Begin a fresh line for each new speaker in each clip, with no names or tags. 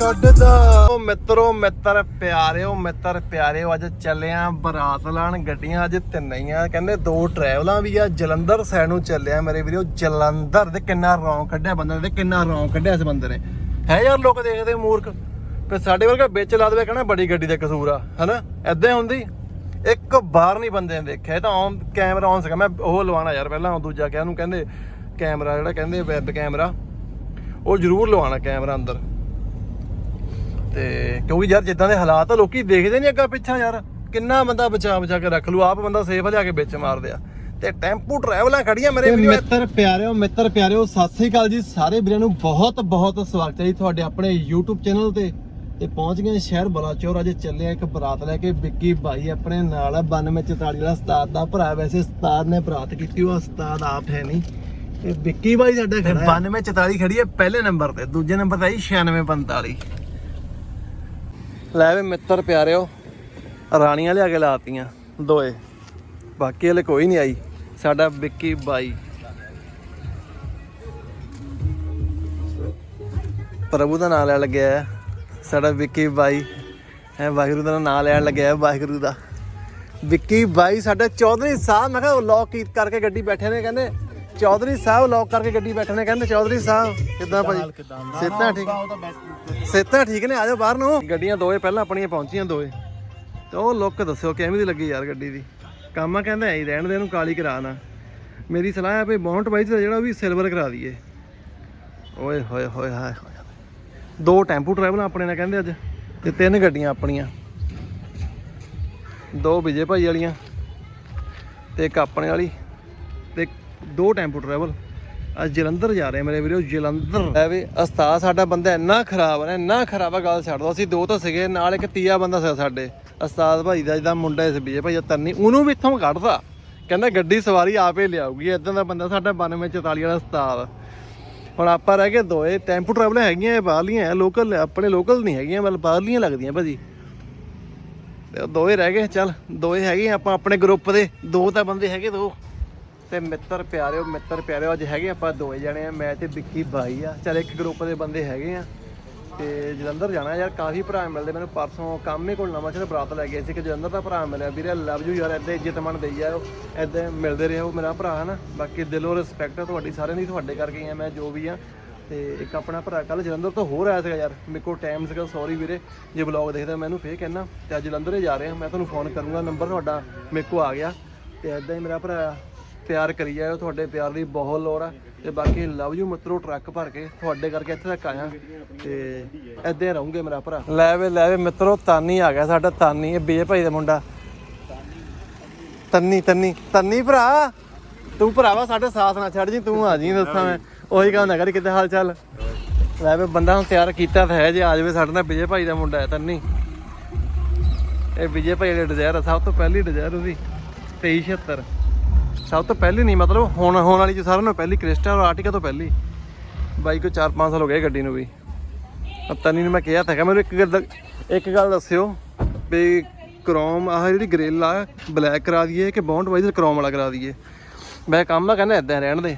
ਕੱਢਦਾ। ਉਹ ਮਿੱਤਰੋ, ਮਿੱਤਰ ਪਿਆਰਿਓ ਮਿੱਤਰ ਪਿਆਰਿਓ, ਅੱਜ ਚੱਲਿਆ ਬਰਾਤ ਲਾਣ। ਗੱਡੀਆਂ ਅੱਜ ਤਿੰਨ ਹੀ ਆ। ਕਹਿੰਦੇ ਦੋ ਟਰੈਵਲਾਂ ਵੀ ਆ। ਜਲੰਧਰ ਸਾਈਡ ਨੂੰ ਚੱਲਿਆ ਮੇਰੇ ਵੀਰੋ। ਜਲੰਧਰ ਦੇ ਕਿੰਨਾ ਰੌਂ ਕੱਢਿਆ ਬੰਦੇ ਨੇ ਤੇ ਕਿੰਨਾ ਰੌਂ ਕੱਢਿਆ ਇਸ ਬੰਦੇ ਨੇ। ਹੈ ਯਾਰ ਲੋਕ ਦੇਖਦੇ ਮੂਰਖ। ਤੇ ਸਾਡੇ ਵਰਗਾ ਵਿੱਚ ਲਾ ਦੇਵੇ, ਕਹਿੰਦਾ ਬੜੀ ਗੱਡੀ ਦਾ ਕਸੂਰ ਆ। ਹਨਾ? ਐਦਾਂ ਹੁੰਦੀ। ਇੱਕ ਬਾਰ ਨਹੀਂ ਬੰਦੇ ਨੇ ਦੇਖਿਆ। ਇਹ ਤਾਂ ਔਨ ਕੈਮਰਾ ਔਨ ਸੀਗਾ। ਮੈਂ ਉਹ ਲਵਾਉਣਾ ਯਾਰ ਪਹਿਲਾਂ, ਉਹ ਦੂਜਾ ਕਿਹਾ ਉਹਨੂੰ ਕਹਿੰਦੇ ਕੈਮਰਾ ਜਿਹੜਾ ਕਹਿੰਦੇ ਵੈਬ ਕੈਮਰਾ ਉਹ ਜ਼ਰੂਰ ਲਵਾਉਣਾ ਕੈਮਰਾ ਅੰਦਰ। ਤੇ ਕਿਉਂਕਿ ਯਾਰ ਜਿੱਦਾਂ ਦੇ ਹਾਲਾਤ ਆ ਲੋਕੀ ਦੇਖਦੇ ਨਹੀਂ ਅੱਗਾ ਪਿੱਛਾ ਯਾਰ। ਕਿੰਨਾ ਬੰਦਾ ਬਚਾ ਬਚਾ ਕੇ ਰੱਖ ਲੂ ਆਪ ਬੰਦਾ ਸੇਫ ਲਿਆ ਕੇ ਵਿੱਚ ਮਾਰਦੇ ਆ ਤੇ ਟੈਂਪੂ ਟਰੈਵਲਾਂ ਖੜੀਆਂ ਮੇਰੇ ਵੀਰੋ ਮਿੱਤਰ ਪਿਆਰਿਓ ਮਿੱਤਰ ਪਿਆਰਿਓ ਸਤਿ ਸ੍ਰੀ ਅਕਾਲ ਜੀ ਸਾਰੇ ਵੀਰਾਂ ਨੂੰ ਬਹੁਤ ਬਹੁਤ ਸਵਾਗਤ ਹੈ ਜੀ ਤੁਹਾਡੇ ਆਪਣੇ YouTube ਚੈਨਲ ਤੇ। ਤੇ ਪਹੁੰਚ ਗਏ ਸ਼ਹਿਰ ਬਲਾਚੌਰ ਅੱਜ ਚੱਲੇ ਆ ਇੱਕ ਬਰਾਤ ਲੈ ਕੇ। ਵਿੱਕੀ ਭਾਈ ਆਪਣੇ ਨਾਲ ਆ 9244 ਦਾ ਉਸਤਾਦ ਦਾ ਭਰਾ। ਵੈਸੇ ਉਸਤਾਦ ਨੇ ਬਰਾਤ ਕੀਤੀ ਉਹ ਉਸਤਾਦ ਆਪ ਹੈ ਨਹੀਂ। ਤੇ ਵਿੱਕੀ ਭਾਈ ਸਾਡਾ ਖੜਾ 9244 ਖੜੀ ਹੈ ਪਹਿਲੇ ਨੰਬਰ ਤੇ ਦੂਜੇ ਨੰਬਰ ਤੇ ਆਈ 9645 ਲੈ ਵੇ ਮਿੱਤਰ ਪਿਆਰਿਓ, ਰਾਣੀਆਂ ਲਿਆ ਕੇ ਲਾਤੀਆਂ ਦੋਏ। ਬਾਕੀ ਵਾਲੇ ਕੋਈ ਨਹੀਂ ਆਈ, ਸਾਡਾ ਵਿੱਕੀ ਬਾਈ। ਪ੍ਰਭੂ ਦਾ ਨਾਮ ਲੈਣ ਲੱਗਿਆ ਹੈ, ਸਾਡਾ ਵਿੱਕੀ ਬਾਈ। ਹੈ, ਵਾਹਿਗੁਰੂ ਦਾ ਨਾਮ ਲੈਣ ਲੱਗਿਆ ਹੈ, ਵਾਹਿਗੁਰੂ ਦਾ। ਵਿੱਕੀ ਬਾਈ ਸਾਡਾ ਚੌਧਰੀ ਸਾਹਿਬ, ਮੈਂ ਕਿਹਾ ਲੌਕ ਕਰਕੇ ਗੱਡੀ ਬੈਠੇ ਨੇ, ਕਹਿੰਦੇ ਚੌਧਰੀ ਸਾਹਿਬ ਲੌਕ ਕਰਕੇ ਗੱਡੀ ਬੈਠੇ ਨੇ ਕਹਿੰਦੇ ਚੌਧਰੀ ਸਾਹਿਬ ਕਿੱਦਾਂ ਭਾਈ ਸਿੱਧਾ ਠੀਕ? ਸਿੱਧਾ ਠੀਕ ਨੇ ਆਜੋ ਬਾਹਰ ਨੂੰ। ਗੱਡੀਆਂ ਦੋਏ ਪਹਿਲਾਂ ਆਪਣੀਆਂ ਪਹੁੰਚੀਆਂ ਦੋਏ ਤੇ ਉਹ ਲੁੱਕ ਦੱਸਿਓ ਕਿਵੇਂ ਦੀ ਲੱਗੀ ਯਾਰ ਗੱਡੀ ਦੀ? ਕੰਮ ਆ ਕਹਿੰਦਾ ਐਂ ਰਹਿਣ ਦੇ ਇਹਨੂੰ ਕਾਲੀ ਕਰਾਣਾ ਮੇਰੀ ਸਲਾਹ ਹੈ ਵੀ ਬੌਂਟ ਵਾਈਜ਼ ਦਾ ਜਿਹੜਾ ਉਹ ਵੀ ਸਿਲਵਰ ਕਰਾ ਦਈਏ। ਓਏ ਹੋਏ ਹੋਏ ਹਾਏ ਹੋਏ ਦੋ ਟੈਂਪੂ ਟਰੈਵਲ ਆਪਣੇ ਨਾਲ ਕਹਿੰਦੇ ਅੱਜ ਤੇ ਤਿੰਨ ਗੱਡੀਆਂ ਆਪਣੀਆਂ। ਦੋ ਵਿਜੇ ਭਾਈ ਵਾਲੀਆਂ ਤੇ ਇੱਕ ਆਪਣੇ ਵਾਲੀ ਤੇ ਦੋ ਟੈਂਪੂ ਟਰੈਵਲ ਅੱਜ ਜਲੰਧਰ ਜਾ ਰਹੇ ਮੇਰੇ ਵੀਰੋ, ਜਲੰਧਰ। ਐ ਵੀ ਉਸਤਾਦ ਸਾਡਾ ਬੰਦਾ ਇੰਨਾ ਖਰਾਬ ਹੈ ਇੰਨਾ ਖਰਾਬ ਆ, ਗੱਲ ਛੱਡ ਦੋ, ਅਸੀਂ ਦੋ ਤਾਂ ਸੀਗੇ, ਨਾਲ ਇੱਕ ਤੀਆ ਬੰਦਾ ਸੀ ਸਾਡੇ। ਉਸਤਾਦ ਭਾਈ ਦਾ ਜਿਹਦਾ ਮੁੰਡਾ ਇਸ ਵਿਜੇ ਭਾਈ ਤਰਨੀ ਉਹਨੂੰ ਵੀ ਇੱਥੋਂ ਕੱਢਦਾ ਕਹਿੰਦਾ ਗੱਡੀ ਸਵਾਰੀ ਆਪੇ ਲਿਆਊਗੀ ਇਦਾਂ ਦਾ ਬੰਦਾ ਸਾਡਾ 9244 ਵਾਲਾ ਉਸਤਾਦ। ਹੁਣ ਆਪਾਂ ਰਹਿ ਗਏ ਦੋਏ ਟੈਂਪੂ ਟਰੈਵਲ ਹੈਗੀਆਂ ਬਾਹਰਲੀਆਂ ਲੋਕਲ ਆਪਣੇ ਲੋਕਲ ਨਹੀਂ ਹੈਗੀਆਂ, ਮਤਲਬ ਬਾਹਰਲੀਆਂ ਲੱਗਦੀਆਂ ਭਾਜੀ। ਤੇ ਦੋਏ ਰਹਿ ਗਏ, ਚੱਲ ਦੋਏ ਹੈਗੇ ਆਪਾਂ ਆਪਣੇ ਗਰੁੱਪ ਦੇ, ਦੋ ਤਾਂ ਬੰਦੇ ਹੈਗੇ ਦੋ। ਤੇ ਮਿੱਤਰ ਪਿਆਰਿਓ ਮਿੱਤਰ ਪਿਆਰਿਓ, ਅੱਜ ਹੈਗੇ ਆਪਾਂ ਦੋਏ ਜਣੇ ਆ, ਮੈਂ ਤੇ ਵਿੱਕੀ ਬਾਈ ਆ। ਚੱਲ ਇੱਕ ਗਰੁੱਪ ਦੇ ਬੰਦੇ ਹੈਗੇ ਆ ਤੇ ਜਲੰਧਰ ਜਾਣਾ ਯਾਰ, ਕਾਫੀ ਭਰਾ ਮਿਲਦੇ ਮੈਨੂੰ ਪਰਸੋਂ, ਕੰਮ ਹੀ ਕੋਲ ਨਵਾਂ ਸ਼ਹਿਰ ਬਰਾਤ ਲੈ ਗਏ ਸੀ ਕਿ ਜਲੰਧਰ ਦਾ ਭਰਾ ਮਿਲਿਆ। ਵੀਰੇ ਲਵ ਯੂ ਯਾਰ ਐਦਾਂ ਇੱਜ਼ਤ ਮਨ ਦੇਈ ਜਾਓ ਐਦਾਂ ਮਿਲਦੇ ਰਹੋ ਮੇਰਾ ਭਰਾ ਹੈ ਨਾ ਬਾਕੀ ਦਿਲੋਂ ਰਿਸਪੈਕਟ ਆ ਤੁਹਾਡੀ, ਸਾਰਿਆਂ ਦੀ ਤੁਹਾਡੇ ਕਰਕੇ ਹੀ ਆ, ਮੈਂ ਜੋ ਵੀ ਆ। ਤੇ ਇੱਕ ਆਪਣਾ ਭਰਾ ਕੱਲ ਜਲੰਧਰ ਤੋਂ ਹੋਰ ਆਇਆ ਸੀਗਾ ਯਾਰ, ਮੇਰੇ ਕੋਲ ਟਾਈਮ ਸੀਗਾ ਸੌਰੀ ਵੀਰੇ, ਜੇ ਬਲੌਗ ਦੇਖਦਾ ਮੈਨੂੰ ਫੇਰ ਕਹਿਣਾ ਤੇ ਅੱਜ ਜਲੰਧਰ ਹੀ ਜਾ ਰਹੇ ਆ ਮੈਂ ਤੁਹਾਨੂੰ ਫੋਨ ਕਰੂੰਗਾ ਨੰਬਰ ਤੁਹਾਡਾ ਮੇਰੇ ਕੋਲ ਆ ਗਿਆ। ਤੇ ਐਦਾਂ ਹੀ ਮੇਰਾ ਭਰਾ ਪਿਆਰ ਕਰੀ ਜਾਇਓ, ਤੁਹਾਡੇ ਪਿਆਰ ਦੀ ਬਹੁਤ ਲੋੜ ਆ। ਤੇ ਬਾਕੀ ਲਵ ਯੂ ਮਿੱਤਰੋ, ਟਰੱਕ ਭਰ ਕੇ ਤੁਹਾਡੇ ਕਰਕੇ ਇੱਥੇ ਤੱਕ ਆਇਆ। ਤੇ ਐਦਾਂ ਰਹੂੰਗੇ ਮੇਰਾ ਭਰਾ। ਲੈ ਵੇ ਲੈ ਵੇ ਮਿੱਤਰੋ, ਤਾਨੀ ਆ ਗਿਆ ਸਾਡਾ, ਤਾਨੀ। ਇਹ ਬੀਏ ਭਾਈ ਦਾ ਮੁੰਡਾ। ਤੰਨੀ ਤੰਨੀ ਤੰਨੀ ਭਰਾ। ਤੂੰ ਭਰਾਵਾ ਸਾਡੇ ਸਾਥ ਨਾ ਛੱਡ ਜੀ, ਤੂੰ ਆ ਜੀ, ਦੱਸਾਂ ਮੈਂ। ਉਹੀ ਕੰਮ ਨਾ ਕਰੀ ਕਿਤੇ ਹਾਲ ਚਾਲ? ਲੈ ਵੇ, ਬੰਦਾ ਹੁਣ ਤਿਆਰ ਕੀਤਾ ਤਾਂ ਹੈ ਜੇ, ਆ ਜਾਵੇ ਸਾਡੇ ਨਾਲ ਵਿਜੇ ਭਾਈ ਦਾ ਮੁੰਡਾ ਹੈ, ਤੰਨੀ। ਇਹ ਵਿਜੇ ਭਾਈ ਦਾ ਡਿਜ਼ਾਇਰ ਸਭ ਤੋਂ ਪਹਿਲੀ ਡਿਜ਼ਾਇਰ ਉਹਦੀ 2376 ਸਭ ਤੋਂ ਪਹਿਲੀ ਨਹੀਂ, ਮਤਲਬ ਹੁਣ, ਹੋਣ ਵਾਲੀ ਚ ਸਾਰਿਆਂ ਨੂੰ ਪਹਿਲੀ ਕ੍ਰਿਸਟਾ ਔਰ ਆਰਟਿਕਾ ਤੋਂ ਪਹਿਲੀ। ਬਾਈ ਕੋ 4-5 ਸਾਲ ਹੋ ਗਏ ਗੱਡੀ ਨੂੰ ਵੀ। ਤਨੀ ਨੂੰ ਮੈਂ ਕਿਹਾ, ਤਾਂ ਹੈਗਾ ਮੈਨੂੰ ਇੱਕ ਗੱਲ ਇੱਕ ਗੱਲ ਦੱਸਿਓ ਵੀ ਕ੍ਰੋਮ, ਆਹ ਜਿਹੜੀ ਗ੍ਰਿਲ ਆ, ਬਲੈਕ ਕਰਾ ਦਈਏ ਕਿ ਬੌਂਡ ਵਾਈਜ਼ਰ ਕ੍ਰੋਮ ਵਾਲਾ ਕਰਾ ਦਈਏ? ਮੈਂ ਕੰਮ ਆ ਕਹਿੰਦਾ ਇਦਾਂ ਰਹਿਣ ਦੇ।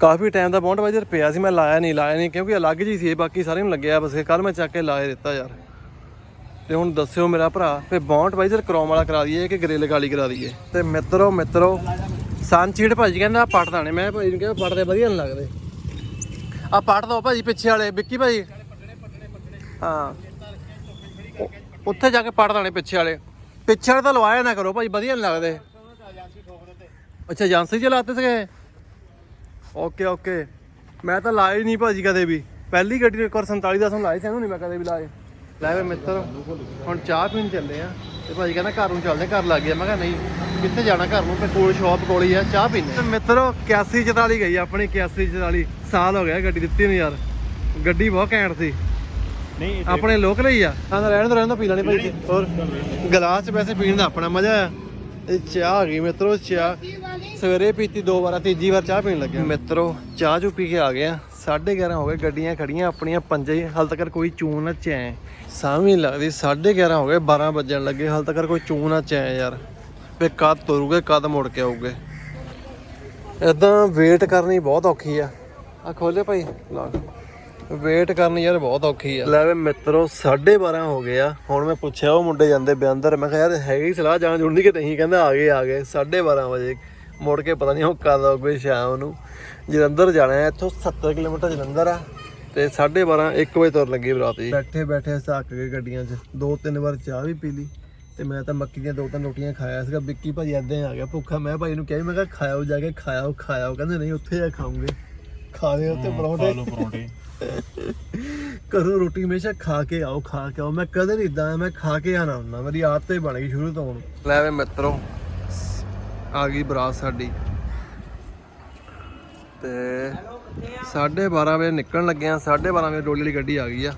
ਕਾਫੀ ਟਾਈਮ ਦਾ ਬੌਂਡ ਵਾਈਜ਼ਰ ਪਿਆ ਸੀ, ਮੈਂ ਲਾਇਆ ਨਹੀਂ ਲਾਇਆ ਨਹੀਂ, ਕਿਉਂਕਿ ਅਲੱਗ ਜੀ ਸੀ ਬਾਕੀ ਸਾਰਿਆਂ ਨੂੰ ਲੱਗਿਆ ਬਸ ਕੱਲ ਮੈਂ ਚੱਕ ਕੇ ਲਾਏ ਦਿੱਤਾ ਯਾਰ। ਤੇ ਹੁਣ ਦੱਸਿਓ ਮੇਰਾ ਭਰਾ ਫੇ ਬੌਂਟ ਵਾਈਜ਼ਰ ਕਰੋਮ ਵਾਲਾ ਕਰਾ ਦਈਏ ਕਿ ਗ੍ਰਿਲ ਕਾਲੀ ਕਰਾ ਦਈਏ? ਤੇ ਮਿੱਤਰੋ ਮਿੱਤਰੋ, ਸੰਚੀੜ ਭਾਜੀ ਕਹਿੰਦਾ ਆਹ ਪੱਟ ਦਾਣੇ। ਮੈਂ ਭਾਜੀ ਨੂੰ ਕਿਹਾ ਪੱਟਦੇ ਵਧੀਆ ਨਹੀਂ ਲੱਗਦੇ। ਆ ਪੱਟ ਦੋ ਭਾਜੀ ਪਿੱਛੇ ਵਾਲੇ, ਵਿੱਕੀ ਭਾਜੀ। ਹਾਂ। ਉੱਥੇ ਜਾ ਕੇ ਪੱਟ ਦਾਣੇ ਪਿੱਛੇ ਵਾਲੇ। ਪਿੱਛੇ ਵਾਲੇ ਤਾਂ ਲਵਾਇਆ ਨਾ ਕਰੋ ਭਾਜੀ, ਵਧੀਆ ਨਹੀਂ ਲੱਗਦੇ। ਅੱਛਾ, ਏਜੰਸੀ ਚ ਲਾਤੇ ਸੀਗੇ? Okay okay. ਮੈਂ ਤਾਂ ਲਾਏ ਨਹੀਂ ਭਾਜੀ ਕਦੇ ਵੀ। ਪਹਿਲੀ ਗੱਡੀ ਨੂੰ ਇੱਕ ਵਾਰ 47 ਦਾ ਲਾਏ ਸੀ, ਇਹਨੂੰ ਨਹੀਂ ਮੈਂ ਕਦੇ ਵੀ ਲਾਏ। ਲੈ ਵੇ ਮਿੱਤਰ ਹੁਣ ਚਾਹ ਪੀਣ ਚੱਲੇ ਆ ਤੇ ਭਾਜੀ ਕਹਿੰਦਾ ਘਰ ਨੂੰ ਚੱਲਦੇ ਘਰ ਲੱਗ ਗਿਆ। ਮੈਂ ਕਿਹਾ ਨਹੀਂ ਕਿੱਥੇ ਜਾਣਾ ਘਰ ਨੂੰ? ਤੇ ਕੋਲ ਸ਼ਾਪ ਕੋਲ ਹੀ ਆ ਚਾਹ ਪੀਣੇ ਮਿੱਤਰੋ 81 44 ਗਈ ਆਪਣੀ 81 44 ਸਾਲ ਹੋ ਗਿਆ ਗੱਡੀ ਦਿੱਤੀ ਨੂੰ ਯਾਰ। ਗੱਡੀ ਬਹੁਤ ਘੈਂਟ ਸੀ।
ਨਹੀਂ
ਆਪਣੇ ਲੋਕਲ ਹੀ ਆ। ਹਾਂ ਰਹਿਣ ਦੋ ਰਹਿਣ ਦੋ ਪੀ ਲੈਣੀ ਭਾਈ ਹੋਰ ਗਲਾਸ ਚ ਵੈਸੇ ਪੀਣ ਦਾ ਆਪਣਾ ਮਜ਼ਾ ਆ। ਇਹ ਚਾਹ ਆ ਗਈ ਮਿੱਤਰੋ ਚਾਹ। ਸਵੇਰੇ ਪੀਤੀ ਦੋ ਵਾਰ ਤੀਜੀ ਵਾਰ ਚਾਹ ਪੀਣ ਲੱਗਿਆ। ਮਿੱਤਰੋ ਚਾਹ ਚੂ ਪੀ ਕੇ ਆ ਗਏ ਆ। 11:30 ਹੋ ਗਏ, ਗੱਡੀਆਂ ਖੜੀਆਂ, ਆਪਣੀਆਂ ਪੰਜੇ ਹੀ ਹਾਲ ਤੱਕ ਕੋਈ ਚੂਨ ਨਾ ਚੈ। ਸਾਵੀਂ ਲੱਗਦੀ 11:30 ਹੋ ਗਏ 12 ਵੱਜਣ ਲੱਗੇ, ਹਾਲ ਤੱਕ ਕੋਈ ਚੂਨ ਨਾ ਚੈ ਯਾਰ। ਫੇ ਕਦ ਤੁਰੂਗੇ, ਕਦ ਮੁੜ ਕੇ ਆਉਗੇ ਇਦਾਂ ਵੇਟ ਕਰਨੀ ਬਹੁਤ ਔਖੀ ਆ। ਆ ਖੋਲੇ ਭਾਈ, ਲਾ ਵੇਟ ਕਰਨੀ ਯਾਰ ਬਹੁਤ ਔਖੀ ਆ। ਲੈ ਵੇ ਮਿੱਤਰੋ 12:30 ਹੋ ਗਏ ਆ। ਹੁਣ ਮੈਂ ਪੁੱਛਿਆ, ਉਹ ਮੁੰਡੇ ਜਾਂਦੇ ਬਿਆੰਦਰ ਮੈਂ ਕਿਹਾ, ਯਾਰ, ਹੈਗੀ ਸਲਾਹ ਜਾਣ ਜੁੜਨੀ ਕਿ ਨਹੀਂ? ਕਹਿੰਦਾ, ਆ ਗਏ ਆ ਗਏ 12:30 ਵਜੇ। ਮੁੜ ਕੇ ਪਤਾ ਨਹੀਂ ਉਹ ਕਦ ਆਉਗੇ ਸ਼ਾਮ ਨੂੰ। ਜਲੰਧਰ ਜਾਣਾ ਹੈ। ਇੱਥੋਂ 70 ਕਿਲੋਮੀਟਰ ਜਲੰਧਰ ਆ ਤੇ 12:30 1 ਵਜੇ ਤੁਰ ਲੱਗੀ ਬਰਾਤ ਜੀ। ਬੈਠੇ ਬੈਠੇ ਸੱਕ ਗਏ ਗੱਡੀਆਂ 'ਚ। ਦੋ ਤਿੰਨ ਵਾਰ ਚਾਹ ਵੀ ਪੀ ਲਈ ਤੇ ਮੈਂ ਤਾਂ ਮੱਕੀ ਦੀਆਂ ਦੋ ਤਿੰਨ ਰੋਟੀਆਂ ਖਾਇਆ ਸੀਗਾ। ਵਿੱਕੀ ਭਾਈ ਏਦਾਂ ਹੀ ਆ ਗਿਆ ਭੁੱਖਾ। ਮੈਂ ਭਾਈ ਨੂੰ ਕਿਹਾ ਮੈਂ ਕਿਹਾ ਖਾਇਓ ਜਾ ਕੇ ਖਾਇਓ ਖਾਇਓ। ਕਹਿੰਦੇ ਨਹੀਂ ਉੱਥੇ ਜਾ ਖਾਉਂਗੇ ਖਾਣੇ ਉੱਤੇ ਪਰੌਂਠੇ।
ਪਰੌਂਠੇ।
ਘਰੋਂ ਰੋਟੀ ਹਮੇਸ਼ਾ ਖਾ ਕੇ ਆਓ ਖਾ ਕੇ ਆਓ। ਮੈਂ ਕਦੇ ਨਹੀਂ ਇਦਾਂ ਮੈਂ ਖਾ ਕੇ ਆਣਾ ਹੁੰਦਾ। ਮੇਰੀ ਆਦਤ ਹੀ ਬਣ ਗਈ ਸ਼ੁਰੂ ਤੋਂ ਲੈ ਵੇ ਮਿੱਤਰੋ ਆ ਗਈ ਬਰਾਤ ਸਾਡੀ। ਤੇ 12:30 ਵਜੇ ਨਿਕਲਣ ਲੱਗੇ ਆ 12:30 ਵਜੇ ਡੋਲੀ ਵਾਲੀ ਗੱਡੀ ਆ ਗਈ ਆ।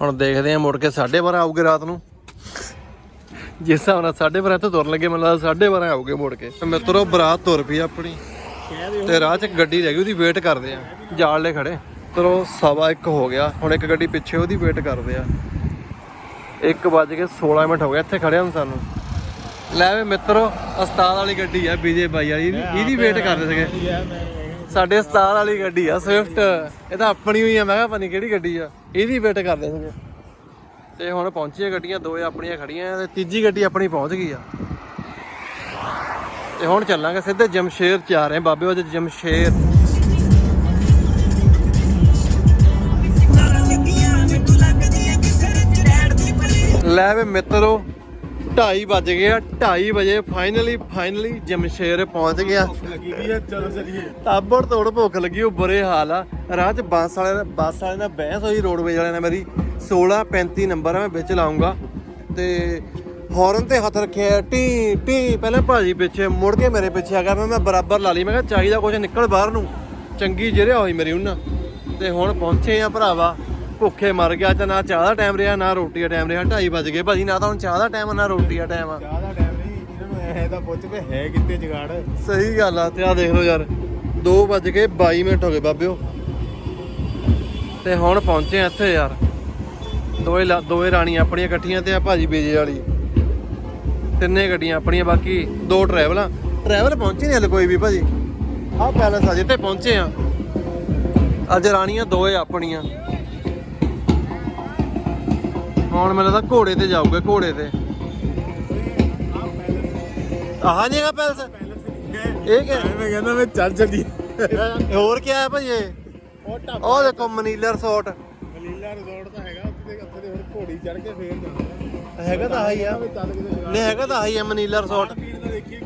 ਹੁਣ ਦੇਖਦੇ ਆ ਮੁੜ ਕੇ 12:30 ਆਊਗੇ ਰਾਤ ਨੂੰ। ਜਿਸ ਹਿਸਾਬ ਨਾਲ 12:30 ਤੋਂ ਤੁਰਨ ਲੱਗੇ ਮੈਨੂੰ ਲੱਗਦਾ 12:30 ਆਊਗੇ ਮੁੜ ਕੇ। ਮਿੱਤਰੋ ਬਰਾਤ ਤੁਰ ਪਈ ਆਪਣੀ। ਤੇ ਰਾਹ 'ਚ ਇੱਕ ਗੱਡੀ ਰਹਿ ਗਈ ਉਹਦੀ ਵੇਟ ਕਰਦੇ ਆ। ਜਾਲ ਖੜੇ। ਤਰੋ ਸਵਾ ਇੱਕ ਹੋ ਗਿਆ। ਹੁਣ ਇੱਕ ਗੱਡੀ ਪਿੱਛੇ ਉਹਦੀ ਵੇਟ ਕਰਦੇ ਆ। 1 ਵੱਜ ਕੇ 16 ਮਿੰਟ ਹੋ ਗਏ ਇੱਥੇ ਖੜੇ ਹਾਂ ਸਾਨੂੰ। ਲੈ ਵੇ ਮਿੱਤਰੋ ਉਸਤਾਦ ਵਾਲੀ ਗੱਡੀ ਆ ਬੀਜੇ ਬਾਈ ਵਾਲੀ ਇਹਦੀ ਵੇਟ ਕਰਦੇ ਸੀਗੇ। ਸਾਡੇ ਉਸਤਾਦ ਵਾਲੀ ਗੱਡੀ ਆ ਸਵਿਫਟ ਇਹ ਤਾਂ ਆਪਣੀ ਹੋਈ ਆ, ਮੈਂ ਕਿਹਾ ਪਤਾ ਨਹੀਂ ਕਿਹੜੀ ਗੱਡੀ ਆ। ਇਹਦੀ ਵੇਟ ਕਰਦੇ ਸੀਗੇ ਤੇ ਹੁਣ ਪਹੁੰਚੀਆਂ ਗੱਡੀਆਂ, ਦੋ ਆਪਣੀਆਂ ਖੜੀਆਂ ਤੇ ਤੀਜੀ ਗੱਡੀ ਆਪਣੀ ਪਹੁੰਚ ਗਈ ਆ। ਤੇ ਹੁਣ ਚੱਲਾਂਗੇ ਸਿੱਧੇ ਜਮਸ਼ੇਰ ਚ ਆ ਰਹੇ ਬਾਬੇ ਵਜੇ ਜਮਸ਼ੇਰ। ਲੈ ਵੇ ਮਿੱਤਰੋ 2:30 ਵੱਜ ਗਏ ਆ 2:30 ਵਜੇ ਫਾਈਨਲੀ ਫਾਈਨਲੀ ਜਮਸ਼ੇਰ ਪਹੁੰਚ ਗਿਆ।
ਲੱਗੀ ਵੀ ਹੈ ਚਲੋ ਚਲੀਏ।
ਤਾਬੜ ਤੋੜ ਭੁੱਖ ਲੱਗੀ ਉਹ ਬੁਰੇ ਹਾਲ ਆ। ਰਾਹ 'ਚ ਬੱਸ ਵਾਲੇ ਨਾਲ ਬੱਸ ਵਾਲੇ ਨਾਲ ਬਹਿਸ ਹੋਈ ਰੋਡਵੇਜ ਵਾਲਿਆਂ ਨਾਲ ਮੇਰੀ 1635 ਨੰਬਰ ਆ ਮੈਂ ਵਿੱਚ ਲਾਉਂਗਾ ਤੇ ਹੌਰਨ ਤੇ ਹੱਥ ਰੱਖਿਆ ਟੀ ਟੀ ਪਹਿਲਾਂ ਭਾਜੀ ਪਿੱਛੇ ਮੁੜ ਕੇ ਮੇਰੇ ਪਿੱਛੇ ਆ ਗਿਆ ਮੈਂ ਮੈਂ ਬਰਾਬਰ ਲਾ ਲਈ ਮੈਂ ਕਿਹਾ ਚਾਹੀਦਾ ਕੁਝ ਨਿਕਲ ਬਾਹਰ ਨੂੰ। ਚੰਗੀ ਜਿਹੜਿਆ ਹੋਈ ਮੇਰੀ ਉਹਨਾਂ। ਤੇ ਹੁਣ ਪਹੁੰਚੇ ਆ ਭਰਾਵਾ। ਭੁੱਖੇ ਮਰ ਗਿਆ ਤੇ ਨਾ ਚਾਹ ਦਾ ਟਾਈਮ ਰਿਹਾ ਨਾ ਰੋਟੀ ਦਾ ਟਾਈਮ ਰਿਹਾ। 2:30 ਵੱਜ ਗਏ। ਭਾਜੀ ਨਾ ਤਾਂ ਹੁਣ ਚਾਹ ਦਾ ਟਾਈਮ ਨਾ ਰੋਟੀ ਦਾ ਟਾਈਮ ਆ।
ਚਾਹ ਦਾ ਟਾਈਮ ਨਹੀਂ ਇਹਨਾਂ ਨੂੰ ਐ ਤਾਂ ਪੁੱਛ ਵੀ ਹੈ ਕਿੱਥੇ ਜਗਾੜ।
ਸਹੀ ਗੱਲ ਆ ਤੇ ਆ ਦੇਖ ਲਓ ਯਾਰ 2 ਵੱਜ ਕੇ 22 ਮਿੰਟ ਹੋ ਗਏ ਬਾਬਿਓ। ਤੇ ਹੁਣ ਪਹੁੰਚੇ ਆ ਇੱਥੇ ਯਾਰ। ਦੋਏ ਦੋਏ ਰਾਣੀਆਂ ਆਪਣੀਆਂ ਇਕੱਠੀਆਂ ਤੇ ਆ ਭਾਜੀ ਬੇਜੇ ਵਾਲੀ। ਤਿੰਨੇ ਗੱਡੀਆਂ ਆਪਣੀਆਂ ਬਾਕੀ ਦੋ ਟਰੈਵਲਾਂ ਟਰੈਵਲ ਪਹੁੰਚੇ ਨਹੀਂ ਹਲੇ ਕੋਈ ਵੀ ਭਾਜੀ। ਆਹ ਪੈਲਸ ਆ ਜਿੱਥੇ ਪਹੁੰਚੇ ਆ। ਅੱਜ ਰਾਣੀਆਂ ਦੋਏ ਆਪਣੀਆਂ। ਹੁਣ ਮੈਨੂੰ ਲੱਗਦਾ ਘੋੜੇ ਤੇ ਜਾਊਗਾ ਘੋੜੇ ਤੇ। ਆਹ ਹੈਗਾ ਪੈਲਸ? ਇਹ ਕੀ
ਮੈਂ ਕਹਿੰਦਾ ਮੈਂ ਚੱਲ ਚੱਲੀ।
ਹੋਰ ਕੀ ਹੈ ਭਾਈ ਇਹ?
ਉਹ
ਦੇਖੋ ਮਨੀਲਾ ਰਿਸੋਰਟ।
ਮਲੀਲਾ ਰਿਜ਼ੋਰਟ ਤਾਂ ਹੈਗਾ ਉੱਥੇ ਉੱਥੇ ਹੁਣ ਘੋੜੀ ਚੜ ਕੇ ਫੇਰ ਜਾਣਾ।
ਹੈਗਾ ਤਾਂ ਆਹੀ ਆ। ਨਹੀਂ ਹੈਗਾ ਤਾਂ ਆਹੀ ਆ ਮਨੀਲਾ ਰਿਸੋਰਟ।
ਦੇਖੀ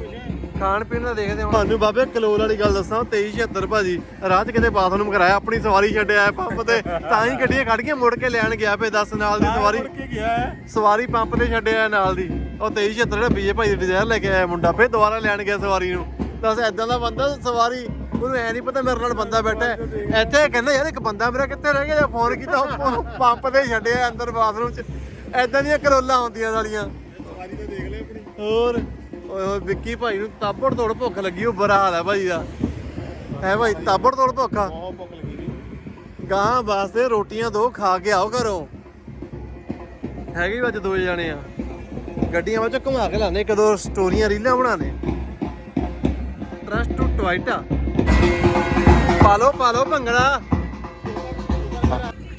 ਖਾਣ ਪੀਣ ਦਾ ਦੇਖਦੇ ਹੁਣ। ਤੁਹਾਨੂੰ ਬਾਬੇ ਕਲੋਲ ਵਾਲੀ ਗੱਲ ਦੱਸਾਂ 2376 ਭਾਜੀ ਰਾਹ 'ਚ ਕਿਤੇ ਬਾਥਰੂਮ ਕਰਾਇਆ ਆਪਣੀ ਸਵਾਰੀ ਛੱਡਿਆ ਪੰਪ ਤੇ ਤਾਂ ਹੀ ਗੱਡੀਆਂ ਖੜ ਗਈਆਂ ਮੁੜ ਕੇ ਲੈਣ ਗਿਆ ਪਏ 10 ਨਾਲ ਦੀ ਸਵਾਰੀ।
ਕੇ
ਸਵਾਰੀ ਪੰਪ ਤੇ ਛੱਡਿਆ ਨਾਲ ਦੀ। ਉਹ 2376 ਜਿਹੜਾ ਬੀਜੇ ਭਾਈ ਦੀ ਡਿਜ਼ਾਇਰ ਲੈ ਕੇ ਆਇਆ ਮੁੰਡਾ ਫੇਰ ਦੁਬਾਰਾ ਲੈਣ ਗਿਆ ਸਵਾਰੀ ਨੂੰ। ਦੱਸ ਐਦਾਂ ਦਾ ਬੰਦਾ ਸਵਾਰੀ ਉਹਨੂੰ ਐ ਨਹੀਂ ਪਤਾ ਮੇਰੇ ਨਾਲ ਬੰਦਾ ਬੈਠਾ। ਇੱਥੇ ਕਹਿੰਦਾ ਯਾਰ ਇੱਕ ਬੰਦਾ ਮੇਰਾ ਕਿੱਥੇ ਰਹਿ ਗਿਆ? ਫੋਨ ਕੀਤਾ ਪੰਪ ਤੇ ਛੱਡਿਆ ਅੰਦਰ ਬਾਥਰੂਮ 'ਚ। ਐਦਾਂ ਦੀਆਂ ਕਰੋਲਾਂ ਹੁੰਦੀਆਂ ਸਾਲੀਆਂ
ਸਵਾਰੀ ਤਾਂ ਦੇਖ ਲੈ ਆਪਣੀ।
ਹੋਰ? ਓਏ ਹੋਏ ਵਿੱਕੀ ਭਾਈ ਨੂੰ ਤਾਬੜ ਤੋੜ ਭੁੱਖ ਲੱਗੀ ਉਹ ਬੁਰਾ ਹਾਲ ਹੈ ਭਾਈ ਦਾ। ਹੈ ਭਾਈ ਤਾਬੜ ਤੋੜ ਭੁੱਖ। ਆ
ਬਹੁਤ ਭੁੱਖ ਲੱਗੀ ਵੀ
ਗਾਂ ਵਾਸਤੇ ਰੋਟੀਆਂ ਦੋ ਖਾ ਕੇ ਆਓ ਘਰੋਂ। ਹੈਗੇ ਵੀ ਅੱਜ ਦੋ ਜਾਣੇ ਆ। ਗੱਡੀਆਂ ਵਿੱਚ ਘੁਮਾ ਕੇ ਲਾਣੇ ਕਦੋਂ ਸਟੋਰੀਆਂ ਰੀਲਾਂ ਬਣਾਣੇ ਟਰਸਟ ਟੂ ਟਵਾਈਟਾ ਪਾਲੋ ਪਾਲੋ ਭੰਗੜਾ।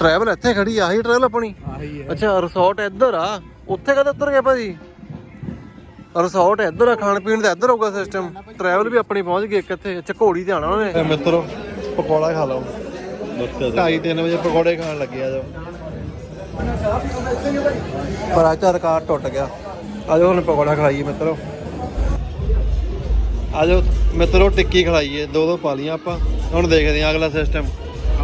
ਟਰੈਵਲ ਇੱਥੇ ਖੜੀ ਆਹੀ ਟਰੈਵਲ ਆਪਣੀ।
ਆਹੀ ਹੈ।
ਅੱਛਾ ਰਿਸੋਰਟ ਇੱਧਰ ਆ। ਉੱਥੇ ਕਦੇ ਉੱਤਰ ਗਏ ਭਾਜੀ? ਰਿਸੋਰਟ ਇੱਧਰ ਆ ਖਾਣ ਪੀਣ ਦਾ ਇੱਧਰ ਹੋਊਗਾ ਸਿਸਟਮ ਟਰੈਵਲ ਵੀ ਆਪਣੀ ਪਹੁੰਚ ਗਈ ਇੱਕ ਇੱਥੇ ਅੱਛਾ ਘੋੜੀ ਤੇ ਆਣਾ ਉਹਨੇ। ਮਿੱਤਰੋ ਪਕੌੜਾ ਖਾ ਲਓ। 2:30 3 ਵਜੇ ਪਕੌੜੇ ਖਾਣ ਲੱਗੇ ਆ ਜਾਓ। ਪਰ ਅੱਜ ਤਾਂ ਰਿਕਾਰਡ ਟੁੱਟ ਗਿਆ। ਆਜੋ ਹੁਣ ਪਕੌੜਾ ਖਾਈਏ ਮਿੱਤਰੋ। ਆਜੋ ਮਿੱਤਰੋ ਟਿੱਕੀ ਖਲਾਈਏ ਦੋ ਦੋ ਪਾ ਲੀਆਂ ਆਪਾਂ। ਹੁਣ ਦੇਖਦੇ ਹਾਂ ਅਗਲਾ ਸਿਸਟਮ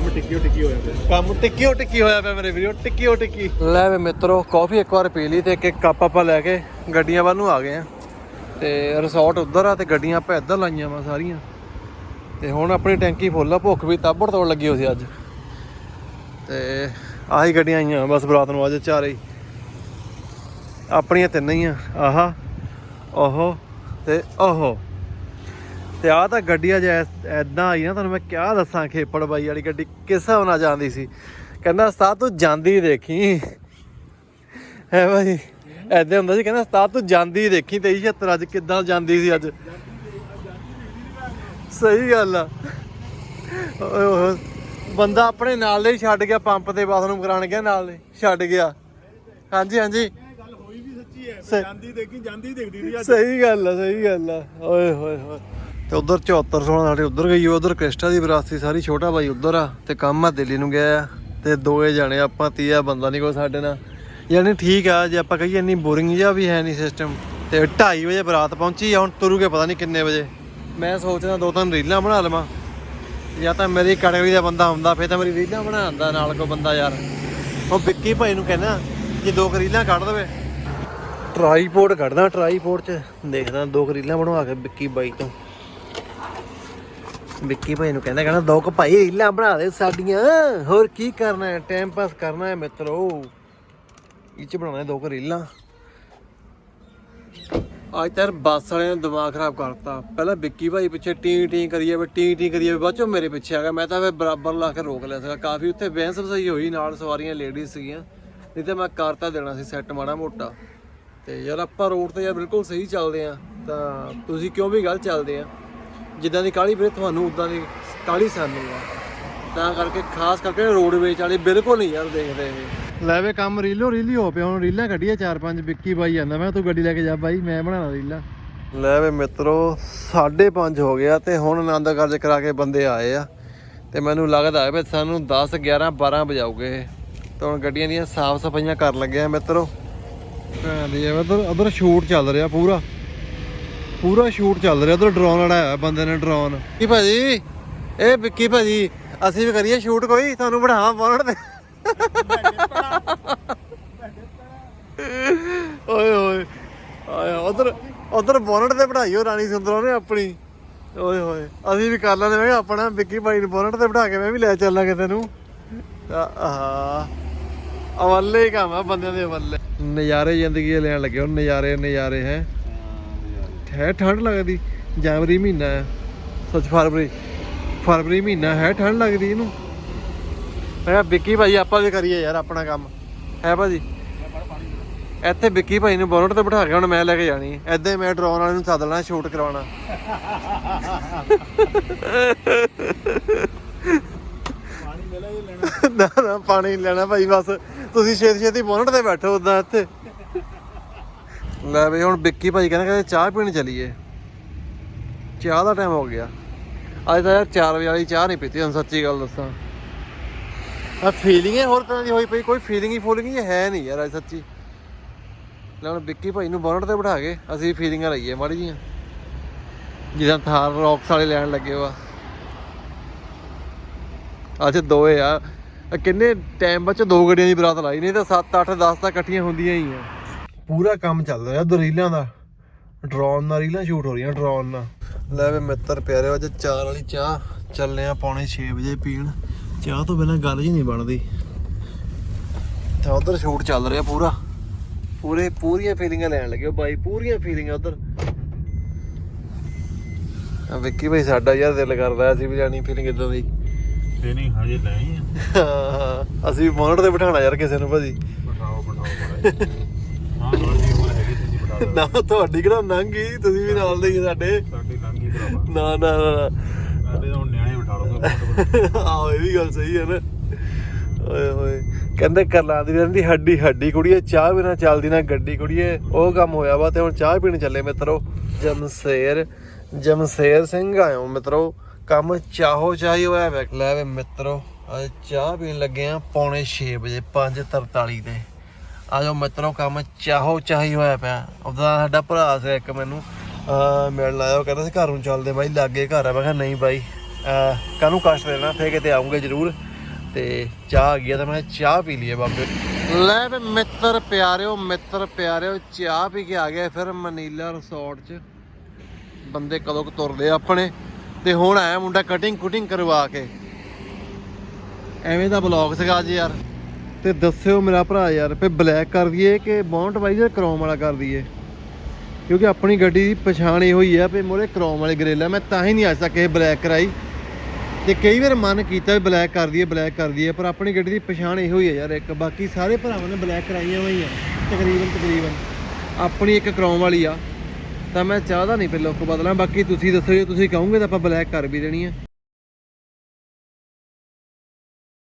ਕੰਮ ਟਿੱਕੀ ਟਿੱਕੀ ਹੋਇਆ ਪਿਆ।
ਕੰਮ ਟਿੱਕੀ ਟਿੱਕੀ ਹੋਇਆ ਪਿਆ ਮੇਰੇ ਵੀਰੋ ਟਿੱਕੀ ਟਿੱਕੀ। ਲੈ ਵੇ ਮਿੱਤਰੋ ਕਾਫੀ ਇੱਕ ਵਾਰ ਪੀ ਲਈ ਤੇ ਇੱਕ ਇੱਕ ਕੱਪ ਆਪਾਂ ਲੈ ਕੇ ਗੱਡੀਆਂ ਵੱਲ ਨੂੰ ਆ ਗਏ ਆ। ਤੇ ਰਿਸੋਰਟ ਉੱਧਰ ਆ ਤੇ ਗੱਡੀਆਂ ਆਪਾਂ ਇੱਧਰ ਲਾਈਆਂ ਵਾ ਸਾਰੀਆਂ। ਤੇ ਹੁਣ ਆਪਣੀ ਟੈਂਕੀ ਫੁੱਲ ਆ ਭੁੱਖ ਵੀ ਤਾਬੜ ਤੋੜ ਲੱਗੀ ਹੋ ਸੀ ਅੱਜ। ਤੇ ਆਹੀ ਗੱਡੀਆਂ ਆਈਆਂ ਬਸ ਬਰਾਤ ਨੂੰ ਅੱਜ ਚਾਰੇ ਹੀ। ਆਪਣੀਆਂ ਤਿੰਨ ਹੀ ਆ ਆਹਾ ਓਹੋ ਤੇ ਓਹੋ। ਤੇ ਆਹ ਤਾਂ ਗੱਡੀ ਅਜ ਐਦਾਂ ਆਈ ਨਾ ਤੁਹਾਨੂੰ ਮੈਂ ਕਿਆ ਦੱਸਾਂ ਖੇਪੜ ਬਾਈ ਵਾਲੀ ਗੱਡੀ ਕਿਸ ਹਿਸਾਬ ਨਾਲ ਜਾਂਦੀ ਸੀ। ਕਹਿੰਦਾ ਉਸਤਾਦ ਤੂੰ ਜਾਂਦੀ ਦੇਖੀ। ਹੈ ਬਾਈ ਐਦਾਂ ਹੁੰਦਾ ਸੀ ਕਹਿੰਦਾ ਉਸਤਾਦ ਤੂੰ ਜਾਂਦੀ ਦੇਖੀ 2376 ਅੱਜ ਕਿੱਦਾਂ ਜਾਂਦੀ ਸੀ ਅੱਜ? ਸਹੀ ਗੱਲ ਆ। ਬੰਦਾ ਆਪਣੇ ਨਾਲ ਦੇ ਛੱਡ ਗਿਆ ਪੰਪ ਤੇ ਬਾਥਰੂਮ ਕਰਾਣ ਗਿਆ ਨਾਲ ਦੇ ਛੱਡ ਗਿਆ। ਹਾਂਜੀ ਹਾਂਜੀ।
ਇਹ ਗੱਲ ਹੋਈ ਵੀ ਸੱਚੀ ਹੈ
ਸਹੀ।
ਜਾਂਦੀ ਦੇਖੀ ਜਾਂਦੀ ਦੇਖਦੀ ਅੱਜ।
ਸਹੀ ਗੱਲ ਆ ਸਹੀ ਗੱਲ ਆ। ਓਏ ਹੋਏ ਹੋਏ। ਤੇ ਉਧਰ 74 ਸੋਣਾ ਸਾਡੇ ਉਧਰ ਗਈ, ਉਧਰ ਕ੍ਰਿਸਟਾ ਦੀ ਵਿਰਾਸਤੀ ਸਾਰੀ ਛੋਟਾ ਬਾਈ ਉਧਰ ਆ ਤੇ ਕੰਮ ਆ ਦਿੱਲੀ ਨੂੰ ਗਿਆ ਆ ਤੇ ਦੋਏ ਜਾਣੇ ਆਪਾਂ ਤੀਆ ਬੰਦਾ ਨਹੀਂ ਕੋਈ ਸਾਡੇ ਨਾਲ। ਯਾਨੀ ਠੀਕ ਆ, ਜੇ ਆਪਾਂ ਕਹੀਏ ਇੰਨੀ ਬੋਰਿੰਗ ਜਿਹਾ ਵੀ ਹੈ ਨਹੀਂ ਸਿਸਟਮ ਤੇ 2:30 ਵਜੇ ਬਰਾਤ ਪਹੁੰਚੀ ਆ, ਹੁਣ ਤੁਰੂਗੇ ਪਤਾ ਨਹੀਂ ਕਿੰਨੇ ਵਜੇ। ਮੈਂ ਸੋਚਦਾ ਦੋ ਤਿੰਨ ਰੀਲਾਂ ਬਣਾ ਲਵਾਂ। ਜਾਂ ਤਾਂ ਮੇਰੀ ਕੈਟਾਗਰੀ ਦਾ ਬੰਦਾ ਹੁੰਦਾ, ਫੇਰ ਤਾਂ ਮੇਰੀ ਰੀਲਾਂ ਬਣਾਉਂਦਾ ਨਾਲ ਕੋਈ ਬੰਦਾ ਯਾਰ। ਉਹ ਵਿੱਕੀ ਭਾਈ ਨੂੰ ਕਹਿੰਦਾ ਜੇ ਦੋ ਕੁ ਰੀਲਾਂ ਕੱਢ ਦੇਵੇ। ਟਰਾਈਪੋਡ ਕੱਢਦਾ, ਟਰਾਈਪੋਡ ਚ ਦੇਖਦਾ, ਦੋ ਕੁ ਰੀਲਾਂ ਬਣਵਾ ਕੇ ਵਿੱਕੀ ਬਾਈ ਤੋਂ। ਵਿੱਕੀ ਭਾਈ ਨੂੰ ਕਹਿੰਦਾ ਕਹਿੰਦਾ ਦੋ ਕੁ ਭਾਈ ਰੀਲਾਂ ਬਣਾ ਦੇ ਸਾਡੀਆਂ। ਹੋਰ ਕੀ ਕਰਨਾ ਹੈ? ਟਾਈਮ ਪਾਸ ਕਰਨਾ ਹੈ ਮਿੱਤਰੋ। ਇਹ ਚ ਬਣਾਉਣਾ ਦੋ ਕੁ ਰੀਲਾਂ। ਅੱਜ ਤੱਕ ਬੱਸ ਵਾਲਿਆਂ ਨੇ ਦਿਮਾਗ ਖਰਾਬ ਕਰਤਾ। ਪਹਿਲਾਂ ਵਿੱਕੀ ਭਾਈ ਪਿੱਛੇ ਟੀ ਟੀ ਕਰੀਏ ਵੀ ਟੀ ਟੀ ਕਰੀਏ ਵੀ ਬਾਅਦ ਚੋਂ ਮੇਰੇ ਪਿੱਛੇ ਆ ਗਿਆ। ਮੈਂ ਤਾਂ ਫਿਰ ਬਰਾਬਰ ਲਾ ਕੇ ਰੋਕ ਲਿਆ ਸੀਗਾ। ਕਾਫੀ ਉੱਥੇ ਬਹਿਸ ਵਸਾਈ ਹੋਈ, ਨਾਲ ਸਵਾਰੀਆਂ ਲੇਡੀਜ਼ ਸੀਗੀਆਂ। ਨਹੀਂ ਤਾਂ ਮੈਂ ਕਰਤਾ ਦੇਣਾ ਸੀ ਸੈੱਟ ਮਾੜਾ ਮੋਟਾ। ਤੇ ਯਾਰ ਆਪਾਂ ਰੋਡ ਤੇ ਯਾਰ ਬਿਲਕੁਲ ਸਹੀ ਚੱਲਦੇ ਆ ਤਾਂ ਤੁਸੀਂ ਕਿਉਂ ਵੀ ਗਲਤ ਚੱਲਦੇ ਆ? ਜਿੱਦਾਂ ਦੀ ਕਾਲੀ ਵੀਰੇ ਤੁਹਾਨੂੰ ਉਦਾਂ ਦੀ ਕਾਲੀ ਸਾਨੂੰ ਆ ਤਾਂ ਕਰਕੇ ਖਾਸ ਕਰਕੇ ਰੋਡਵੇਜ ਵਾਲੇ ਬਿਲਕੁਲ ਨਹੀਂ ਯਾਰ ਦੇਖਦੇ ਇਹ। ਲੈ ਵੇ ਕੰਮ ਰੀਲੋ ਰੀਲੀ ਹੋ ਪਿਆ ਹੁਣ ਰੀਲਾਂ ਕੱਢੀਆਂ ਚਾਰ ਪੰਜ ਵਿੱਕੀ ਬਾਈ ਜਾਂਦਾ। ਮੈਂ ਤੂੰ ਗੱਡੀ ਲੈ ਕੇ ਜਾ ਬਾਈ ਮੈਂ ਬਣਾਣਾ ਰੀਲਾਂ। ਲੈ ਵੇ ਮਿੱਤਰੋ 5:30 ਹੋ ਗਿਆ ਤੇ ਹੁਣ ਆਨੰਦ ਕਾਰਜ ਕਰਾ ਕੇ ਬੰਦੇ ਆਏ ਆ। ਤੇ ਮੈਨੂੰ ਲੱਗਦਾ ਹੈ ਵੀ ਸਾਨੂੰ 10 11 12 ਵਜਾਉਗੇ ਤੇ ਹੁਣ ਗੱਡੀਆਂ ਦੀਆਂ ਸਾਫ਼ ਸਫਾਈਆਂ ਕਰਨ ਲੱਗੇ ਆ ਮਿੱਤਰੋ। ਭੈਣਦੀ ਐ ਉਧਰ ਉਧਰ ਸ਼ੂਟ ਚੱਲ ਰਿਹਾ ਪੂਰਾ। ਪੂਰਾ ਸ਼ੂਟ ਚੱਲ ਰਿਹਾ ਉਧਰ ਡਰੋਨ ਲੜਾਇਆ ਬੰਦੇ ਨੇ ਡਰੋਨ ਕੀ ਭਾਜੀ? ਇਹ ਵਿੱਕੀ ਭਾਜੀ? ਅਸੀਂ ਵੀ ਕਰੀਏ ਸ਼ੂਟ ਕੋਈ? ਤੁਹਾਨੂੰ ਬਣਾ ਬੋਲਣ ਤੇ। ਓਏ ਓਏ। ਆਇਆ ਉਧਰ ਉਧਰ ਬੋਨਟ ਤੇ ਹੋ ਰਾਣੀ ਸੁੰਦਰੋਂ ਨੇ ਆਪਣੀ। ਓਏ ਹੋਏ। ਅਸੀਂ ਵੀ ਕਰ ਲੈਂਦੇ ਮੈਂ ਆਪਣਾ ਵਿੱਕੀ ਭਾਈ ਨੂੰ ਬੋਨਟ ਤੇ ਬਿਠਾ ਕੇ ਮੈਂ ਵੀ ਲੈ ਚੱਲਾਂ ਕਿਤੇ ਨੂੰ। ਆਹ। ਅਵੱਲੇ ਹੀ ਕੰਮ ਆ ਬੰਦਿਆਂ ਦੇ ਅਵੱਲੇ। ਨਜ਼ਾਰੇ ਜ਼ਿੰਦਗੀ ਦੇ ਲੈਣ ਲੱਗੇ ਹੁਣ ਨਜ਼ਾਰੇ ਨਜ਼ਾਰੇ ਹੈ। ਹੈ ਠੰਡ ਲੱਗਦੀ ਜਨਵਰੀ ਮਹੀਨਾ ਹੈ। ਸੱਚ ਫਰਵਰੀ ਫਰਵਰੀ ਮਹੀਨਾ ਹੈ ਠੰਡ ਲੱਗਦੀ ਇਹਨੂੰ। ਮੈਂ ਕਿਹਾ ਵਿੱਕੀ ਭਾਈ ਆਪਾਂ ਵੀ ਕਰੀਏ ਯਾਰ ਆਪਣਾ ਕੰਮ। ਹੈ ਭਾਜੀ? ਇੱਥੇ ਵਿੱਕੀ ਭਾਈ ਨੂੰ ਬੋਨਟ ਤੇ ਬਿਠਾ ਕੇ ਹੁਣ ਮੈਂ ਲੈ ਕੇ ਜਾਣੀ ਐਦਾਂ ਹੀ ਮੈਂ ਡਰੋਨ ਵਾਲੇ ਨੂੰ ਸੱਦ ਲੈਣਾ ਸ਼ੂਟ ਕਰਵਾਉਣਾ
ਪਾਣੀ ਲੈਣਾ?
ਨਾ ਨਾ ਪਾਣੀ ਲੈਣਾ ਭਾਈ ਬਸ। ਤੁਸੀਂ ਛੇਤੀ ਛੇਤੀ ਬੋਨਟ ਤੇ ਬੈਠੋ ਉਦਾਂ ਇੱਥੇ। ਲੈ ਬਈ ਹੁਣ ਵਿੱਕੀ ਭਾਈ ਕਹਿੰਦੇ ਕਹਿੰਦੇ ਚਾਹ ਪੀਣ ਚਲੀਏ। ਚਾਹ ਦਾ ਟਾਈਮ ਹੋ ਗਿਆ। ਅੱਜ ਤਾਂ ਯਾਰ 4 ਵਜੇ ਵਾਲੀ ਚਾਹ ਨਹੀਂ ਪੀਤੀ ਹੁਣ ਸੱਚੀ ਗੱਲ ਦੱਸਾਂ। ਆ ਫੀਲਿੰਗ ਹੈ ਹੋਰ ਤਰ੍ਹਾਂ ਦੀ ਹੋਈ ਪਈ, ਕੋਈ ਫੀਲਿੰਗ ਹੀ ਫੂਲਿੰਗ ਹੀ ਹੈ ਨਹੀਂ ਯਾਰ ਅੱਜ ਸੱਚੀ। ਲੈ ਹੁਣ ਵਿੱਕੀ ਭਾਈ ਨੂੰ ਬੋਨਟ ਤੇ ਬਿਠਾ ਕੇ ਅਸੀਂ ਫੀਲਿੰਗਾਂ ਲਈਏ ਮਾੜੀ ਜੀਆਂ ਜਿਦਾਂ ਥਾਰ ਰੌਕਸ ਵਾਲੇ ਲੈਣ ਲੱਗੇ ਵਾ। ਅੱਜ ਦੋਏ ਆ। ਕਿੰਨੇ ਟਾਈਮ ਵਿੱਚ ਦੋ ਗੱਡੀਆਂ ਦੀ ਬਰਾਤ ਲਾਈ, ਨਹੀਂ ਤਾਂ 7 8 10 ਤਾਂ ਇਕੱਠੀਆਂ ਹੁੰਦੀਆਂ ਹੀ ਆ। ਪੂਰਾ ਕੰਮ ਚੱਲ ਰਿਹਾ ਉਧਰ ਰੀਲਾਂ ਦਾ। ਡਰੋਨ ਨਾਲ ਰੀਲਾਂ ਸ਼ੂਟ ਹੋ ਰਹੀਆਂ ਡਰੋਨ ਨਾਲ। ਲੈ ਵੇ ਮਿੱਤਰ ਪਿਆਰੇ ਅੱਜ ਚਾਰ ਵਾਲੀ ਚਾਹ ਚੱਲੇ ਆ ਪੌਣੇ 6 ਵਜੇ ਪੀਣ। ਚਾਹ ਤੋਂ ਬਿਨਾਂ ਗੱਲ ਹੀ ਨਹੀਂ ਬਣਦੀ। ਤਾਂ ਉਧਰ ਸ਼ੂਟ ਚੱਲ ਰਿਹਾ ਪੂਰਾ। ਪੂਰੇ ਪੂਰੀਆਂ ਫੀਲਿੰਗਾਂ ਲੈਣ ਲੱਗੇ ਉਹ ਬਾਈ ਪੂਰੀਆਂ ਫੀਲਿੰਗਾਂ ਉਧਰ। ਆ ਵਿੱਕੀ ਭਾਈ ਸਾਡਾ ਯਾਰ ਦਿਲ ਕਰਦਾ ਅਸੀਂ ਵੀ ਜਾਣੀ ਫੀਲਿੰਗ ਇਦਾਂ ਦੀ।
ਤੇ ਨਹੀਂ ਹਜੇ ਲੈ ਆਈ ਆ।
ਹਾਂ, ਅਸੀਂ ਮੋਨਟ ਤੇ ਬਿਠਾਣਾ ਯਾਰ ਕਿਸੇ ਨੂੰ ਭਾਜੀ।
ਬਿਠਾਓ ਬਿਠਾਓ ਹਾਂ ਤੁਹਾਡੀ ਉਮਰ ਹੈਗੀ ਤੁਸੀਂ ਬਿਠਾ ਦਿਓ
ਨਾ ਤੁਹਾਡੀ ਕਿਹੜਾ ਨੰਗੀ ਤੁਸੀਂ ਵੀ ਨਾਲ ਦੇ ਹੀ ਸਾਡੇ।
ਸਾਡੀ ਲੰਗੀ ਭਰਾਵਾ।
ਨਾ ਨਾ ਨਾ
ਸਾਡੇ ਤਾਂ ਹੁਣ ਨਿਆਣੇ ਬਿਠਾ ਲਓਗੇ
ਆਹ ਇਹ ਵੀ ਗੱਲ ਸਹੀ ਹੈ ਨਾ। ਓਏ ਹੋਏ। ਕਹਿੰਦੇ ਕਰਲਾਂ ਦੀ ਰਹਿੰਦੀ ਹੱਡੀ ਹੱਡੀ ਕੁੜੀਏ ਚਾਹ ਬਿਨਾ ਚੱਲਦੀ ਨਾ ਗੱਡੀ ਕੁੜੀਏ। ਉਹ ਕੰਮ ਹੋਇਆ ਵਾ ਤੇ ਹੁਣ ਚਾਹ ਪੀਣ ਚੱਲੇ ਮਿੱਤਰੋ। ਜਮਸ਼ੇਰ ਜਮਸ਼ੇਰ ਸਿੰਘ ਆਇਓ ਮਿੱਤਰੋ। ਕੰਮ ਚਾਹੋ ਚਾਹੀ ਹੋਇਆ ਵੇ ਲੈ ਵੇ ਮਿੱਤਰੋ। ਅੱਜ ਚਾਹ ਪੀਣ ਲੱਗੇ ਆ ਪੌਣੇ 6 ਵਜੇ 5:43 ਤੇ। ਆ ਜਾਓ ਮਿੱਤਰੋ, ਕੰਮ ਚਾਹੋ ਚਾਹੀ ਹੋਇਆ ਪਿਆ। ਉਹਦਾ ਸਾਡਾ ਭਰਾ ਸੀ ਇੱਕ ਮੈਨੂੰ ਮਿਲਣ ਆਇਆ, ਉਹ ਕਹਿੰਦਾ ਸੀ ਘਰ ਨੂੰ ਚੱਲਦੇ ਬਾਈ, ਲਾਗੇ ਘਰ ਆ। ਮੈਂ ਕਿਹਾ ਨਹੀਂ ਬਾਈ, ਅਹ ਕਾਹਨੂੰ ਕਸ਼ਟ ਦੇਣਾ, ਫੇਰ ਕਿਤੇ ਆਉਂਗੇ ਜ਼ਰੂਰ। ਤੇ ਚਾਹ ਆ ਗਿਆ ਤਾਂ ਮੈਂ ਚਾਹ ਪੀ ਲਈਏ ਬਾਬੇ। ਲੈ ਵੀ ਮਿੱਤਰ ਪਿਆਰਿਓ ਮਿੱਤਰ ਪਿਆਰਿਓ, ਚਾਹ ਪੀ ਕੇ ਆ ਗਿਆ ਫਿਰ ਮਨੀਲਾ ਰਿਸੋਰਟ 'ਚ। ਬੰਦੇ ਕਦੋਂ ਕੁ ਤੁਰਦੇ ਆਪਣੇ। ਤੇ ਹੁਣ ਆਇਆ ਮੁੰਡਾ ਕਟਿੰਗ ਕੁਟਿੰਗ ਕਰਵਾ ਕੇ। ਐਵੇਂ ਦਾ ਬਲੌਗ ਸੀਗਾ ਅੱਜ ਯਾਰ। ਤੇ ਦੱਸਿਓ ਮੇਰਾ ਭਰਾ ਯਾਰ ਫੇ ਬਲੈਕ ਕਰ ਦਈਏ ਕਿ ਬੌਂਟ ਵਾਈਜ਼ਰ ਕ੍ਰੋਮ ਵਾਲਾ ਕਰ ਦਈਏ? ਕਿਉਂਕਿ ਆਪਣੀ ਗੱਡੀ ਦੀ ਪਛਾਣ ਇਹੋ ਹੀ ਆ ਵੀ ਮੋਰੇ ਕ੍ਰੋਮ ਵਾਲੇ ਗਰੇਲਾ ਮੈਂ ਤਾਂ ਹੀ ਨਹੀਂ ਆ ਤੱਕ ਬਲੈਕ ਕਰਾਈ। ਤੇ ਕਈ ਵਾਰ ਮਨ ਕੀਤਾ ਵੀ ਬਲੈਕ ਕਰ ਦਈਏ ਬਲੈਕ ਕਰ ਦਈਏ, ਪਰ ਆਪਣੀ ਗੱਡੀ ਦੀ ਪਛਾਣ ਇਹੋ ਹੀ ਹੈ ਯਾਰ ਇੱਕ, ਬਾਕੀ ਸਾਰੇ ਭਰਾਵਾਂ ਨੇ ਬਲੈਕ ਕਰਾਈਆਂ ਹੋਈਆਂ, ਤਕਰੀਬਨ ਤਕਰੀਬਨ। ਆਪਣੀ ਇੱਕ ਕ੍ਰੋਮ ਵਾਲੀ ਆ, ਤਾਂ ਮੈਂ ਚਾਹਦਾ ਨਹੀਂ ਫਿਰ ਲੁੱਕ ਬਦਲਾਂ, ਬਾਕੀ ਤੁਸੀਂ ਦੱਸੋ ਜੇ ਤੁਸੀਂ ਕਹੋਗੇ ਤਾਂ ਆਪਾਂ ਬਲੈਕ ਕਰ ਵੀ ਦੇਣੀ ਹੈ